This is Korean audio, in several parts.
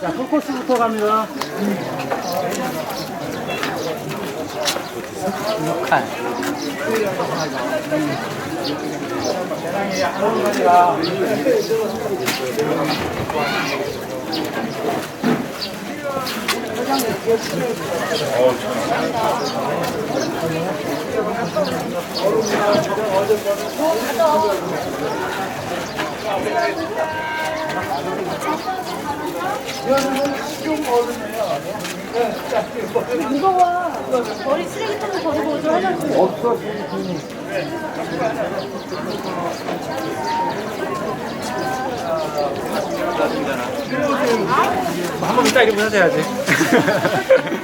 자, 풀코스부터 갑니다. 무거워. 머리 쓰레기통에 버리고 오죠. 화장실. 없어. 한번 이따 이러고 찾아야지. ハハハハ!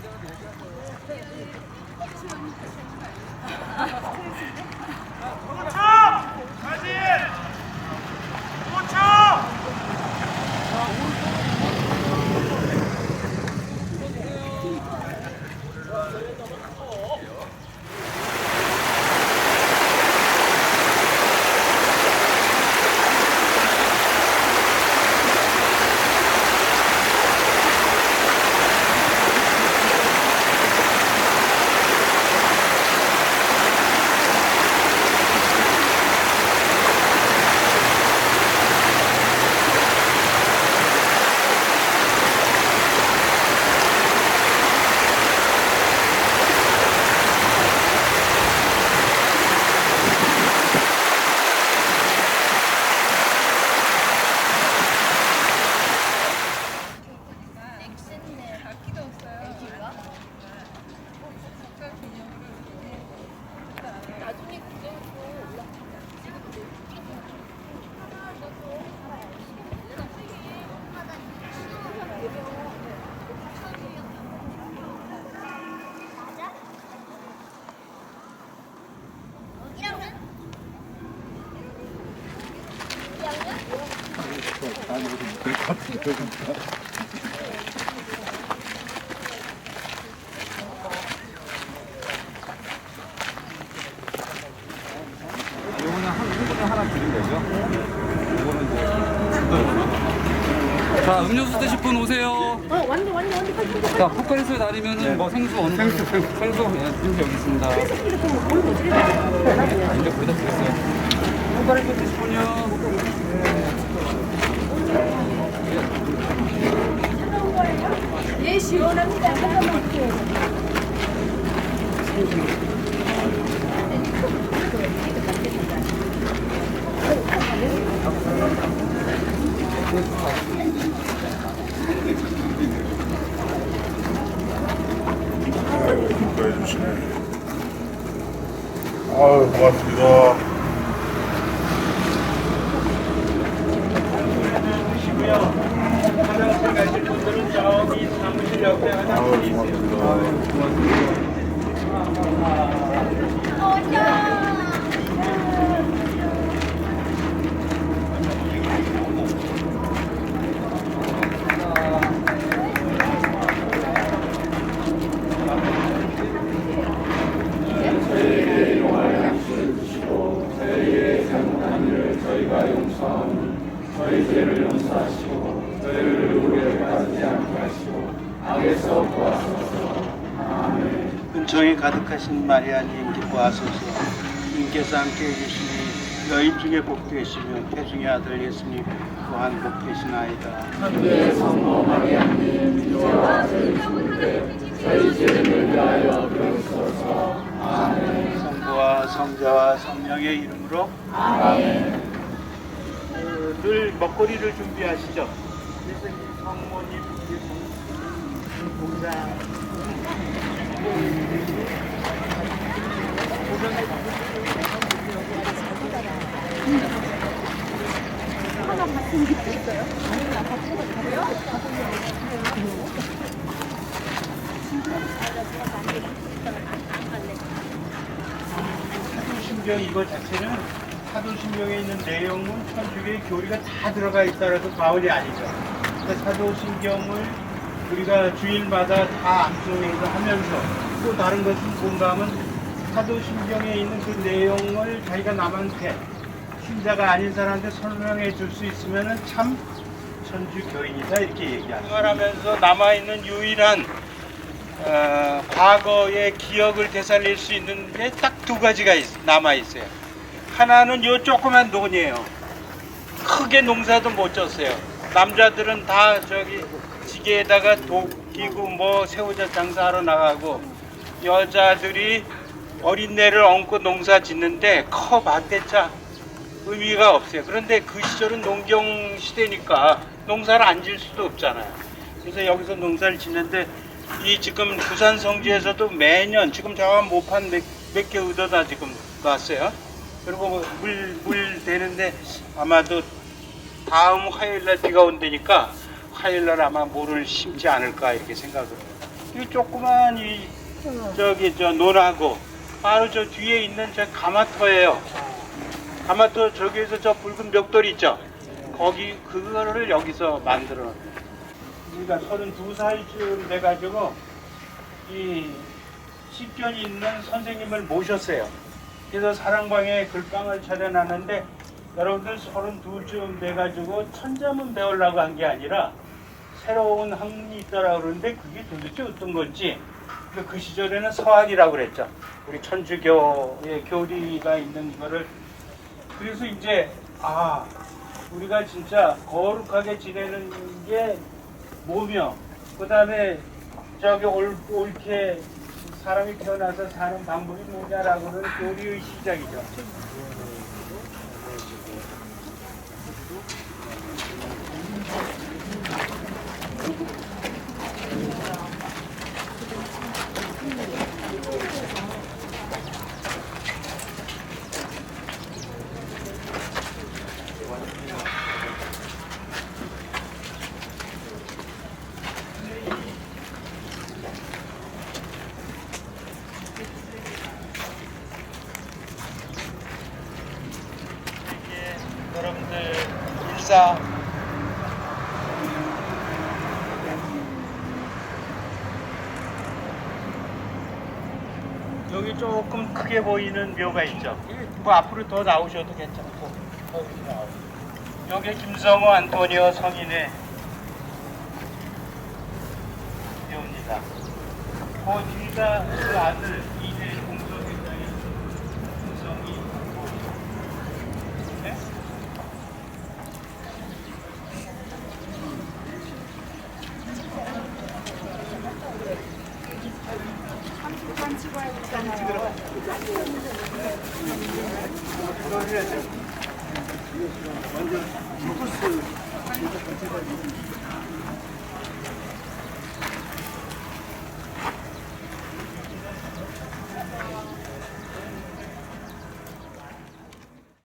구경도 요거는 한 이거는 하나? 요거는 이제 자 음료수 드실 분 오세요. 어, 완전, 완전, 완전 자 포카리스에 다니면은 뭐 생수 어느 생수 생수 생수 예, 생수 여기 있습니다. 아, 이렇게 뭐뭘못 드리는 이제 거기다 드렸어요. 포카리스 드실 분요. 예, 시원합니다. 잠깐만 드세요. 기뻐해 주시네. 아유, 고맙습니다. 아유, 고맙습니다. 은총이 가득하신 마리아님 기뻐 구하소서 주님께서 함께 해주시니 여인 중에 복되시며 태중의 아들 예수님 또한 복되시나이다 성부와 성자와 성령의 이름으로 아멘. 늘 먹거리를 준비하시죠. 이 성모님, 신경 이거 자체는 사도신경에 있는 내용은 천주교의 교리가 다 들어가 있다라도 과언이 아니죠. 그러니까 사도신경을 우리가 주일마다 다 암송해서 하면서 또 다른 것은 하면 사도신경에 있는 그 내용을 자기가 남한테 신자가 아닌 사람한테 설명해 줄 수 있으면은 참 천주교인이다 이렇게 얘기하죠. 생활하면서 남아있는 유일한 어, 과거의 기억을 되살릴 수 있는 게 딱 두 가지가 남아 있어요. 하나는 요 조그만 논이에요. 크게 농사도 못 졌어요. 남자들은 다 저기 지게에다가 도끼고 뭐 새우젓 장사하러 나가고 여자들이 어린애를 얹고 농사 짓는데 커 봤대자 의미가 없어요. 그런데 그 시절은 농경 시대니까 농사를 안 질 수도 없잖아요. 그래서 여기서 농사를 짓는데 이 지금 부산 성지에서도 매년 지금 저 모판 몇개 얻어다 지금 놨어요. 그리고 뭐 물, 물 되는데 아마도 다음 화요일 날 비가 온다니까 화요일 날 아마 모를 심지 않을까 이렇게 생각을 해요. 이 조그만 이 저기 저 논하고 바로 저 뒤에 있는 저 가마터예요. 가마터 저기에서 저 붉은 벽돌 있죠. 거기 그거를 여기서 만들어 놨어요. 우리가 32살쯤 돼 가지고 이 식견이 있는 선생님을 모셨어요. 그래서 사랑방에 글방을 차려놨는데 여러분들 32쯤 돼가지고 천자문 배우려고 한 게 아니라 새로운 학문이 있다라 그러는데 그게 도대체 어떤 건지 그- 그 시절에는 서학이라고 그랬죠. 우리 천주교의 교리가 있는 거를 그래서 이제 아 우리가 진짜 거룩하게 지내는 게 뭐며 그 다음에 저기 올, 옳게 사람이 태어나서 사는 방법이 뭐냐라고는 교리의 시작이죠. 이게 여러분들 일사 여기 조금 크게 보이는 묘가 있죠. 뭐 앞으로 더 나오셔도 괜찮고. 여기 김성호 안토니오 성인의 묘입니다. 그 뒤가 그 아들 이대 공소회장의 김성이 보이죠. 네? 먼저 포커스